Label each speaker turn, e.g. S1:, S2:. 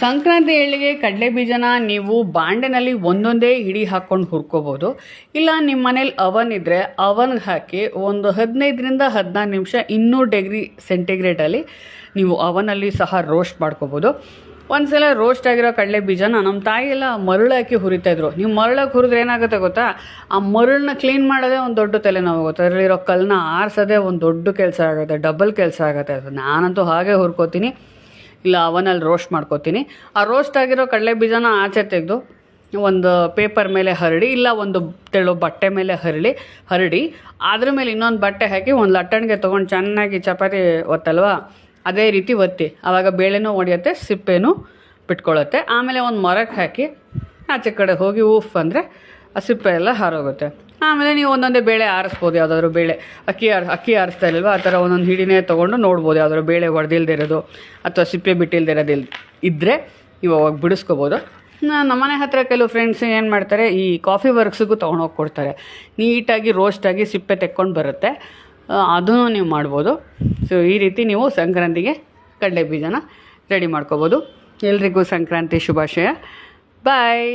S1: ಸಂಕ್ರಾಂತಿ ಎಳ್ಳಿಗೆ ಕಡಲೆ ಬೀಜನ ನೀವು ಬಾಂಡೆನಲ್ಲಿ ಒಂದೊಂದೇ ಹಿಡಿ ಹಾಕ್ಕೊಂಡು ಹುರ್ಕೋಬೋದು. ಇಲ್ಲ ನಿಮ್ಮ ಮನೇಲಿ ಅವನ್ ಇದ್ದರೆ ಅವನ್ಗೆ ಹಾಕಿ ಒಂದು ಹದಿನೈದರಿಂದ ಹದಿನಾರು ನಿಮಿಷ ಇನ್ನೂರು ಡಿಗ್ರಿ ಸೆಂಟಿಗ್ರೇಡಲ್ಲಿ ನೀವು ಅವನಲ್ಲಿ ಸಹ ರೋಸ್ಟ್ ಮಾಡ್ಕೋಬೋದು. ಒಂದ್ಸಲ ರೋಸ್ಟ್ ಆಗಿರೋ ಕಡಲೆ ಬೀಜನ ನಮ್ಮ ತಾಯಿ ಎಲ್ಲ ಮರಳು ಹಾಕಿ ಹುರಿತಾಯಿದ್ರು ನೀವು ಮರಳಾಗಿ ಹುರಿದ್ರೆ ಏನಾಗುತ್ತೆ ಗೊತ್ತಾ? ಆ ಮರಳನ್ನ ಕ್ಲೀನ್ ಮಾಡೋದೇ ಒಂದು ದೊಡ್ಡ ತಲೆನೋವು ಗೊತ್ತಾ ಅದರಲ್ಲಿರೋ ಕಲ್ಲನ್ನ ಆರಿಸೋದೇ ಒಂದು ದೊಡ್ಡ ಕೆಲಸ ಆಗುತ್ತೆ ಡಬಲ್ ಕೆಲಸ ಆಗುತ್ತೆ. ಅದು ನಾನಂತೂ ಹಾಗೆ ಹುರ್ಕೋತೀನಿ. ಇಲ್ಲ, ಅವನಲ್ಲಿ ರೋಸ್ಟ್ ಮಾಡ್ಕೋತೀನಿ. ಆ ರೋಸ್ಟ್ ಆಗಿರೋ ಕಡಲೆ ಬೀಜನ ಆಚೆ ತೆಗೆದು ಒಂದು ಪೇಪರ್ ಮೇಲೆ ಹರಡಿ, ಇಲ್ಲ ಒಂದು ತೆಳು ಬಟ್ಟೆ ಮೇಲೆ ಹರಡಿ ಹರಡಿ, ಅದ್ರ ಮೇಲೆ ಇನ್ನೊಂದು ಬಟ್ಟೆ ಹಾಕಿ ಒಂದು ಲಟ್ಟಣಿಗೆ ತೊಗೊಂಡು ಚೆನ್ನಾಗಿ ಚಪಾತಿ ಒತ್ತಲ್ವಾ? ಅದೇ ರೀತಿ ಒತ್ತಿ. ಆವಾಗ ಬೇಳೆನೂ ಒಡೆಯುತ್ತೆ, ಸಿಪ್ಪೆನೂ ಬಿಟ್ಕೊಳ್ಳುತ್ತೆ ಆಮೇಲೆ ಒಂದು ಮರಕ್ಕೆ ಹಾಕಿ ಆಚೆ ಕಡೆ ಹೋಗಿ ಉಫ್ ಅಂದರೆ ಸಿಪ್ಪೆ ಎಲ್ಲ ಹಾರೋಗುತ್ತೆ. ಆಮೇಲೆ ನೀವು ಒಂದೊಂದೇ ಬೇಳೆ ಆರಿಸ್ಬೋದು, ಯಾವುದಾದ್ರು ಬೇಳೆ. ಅಕ್ಕಿ ಆರ್, ಅಕ್ಕಿ ಆರಿಸ್ತಾ ಇಲ್ವಾ ಆ ಥರ ಒಂದೊಂದು ಹಿಡಿನೇ ತೊಗೊಂಡು ನೋಡ್ಬೋದು, ಯಾವ್ದಾದ್ರು ಬೇಳೆ ಇರೋದು ಅಥವಾ ಸಿಪ್ಪೆ ಬಿಟ್ಟಿಲ್ದೇ ಇರೋದು ಇಲ್ ಇದ್ದರೆ ನೀವು ಅವಾಗ ಬಿಡಿಸ್ಕೋಬೋದು. ನಮ್ಮನೆ ಹತ್ರ ಕೆಲವು ಫ್ರೆಂಡ್ಸ್ ಏನು ಮಾಡ್ತಾರೆ, ಈ ಕಾಫಿ ವರ್ಕ್ಸಿಗೂ ತೊಗೊಂಡೋಗಿ ಕೊಡ್ತಾರೆ. ನೀಟಾಗಿ ರೋಸ್ಟಾಗಿ ಸಿಪ್ಪೆ ತೆಕ್ಕೊಂಡು ಬರುತ್ತೆ. ಅದನ್ನು ನೀವು ಮಾಡ್ಬೋದು. ಸೊ ಈ ರೀತಿ ನೀವು ಸಂಕ್ರಾಂತಿಗೆ ಕಡಲೆ ಬೀಜನ ರೆಡಿ ಮಾಡ್ಕೋಬೋದು. ಎಲ್ರಿಗೂ ಸಂಕ್ರಾಂತಿ ಶುಭಾಶಯ. ಬಾಯ್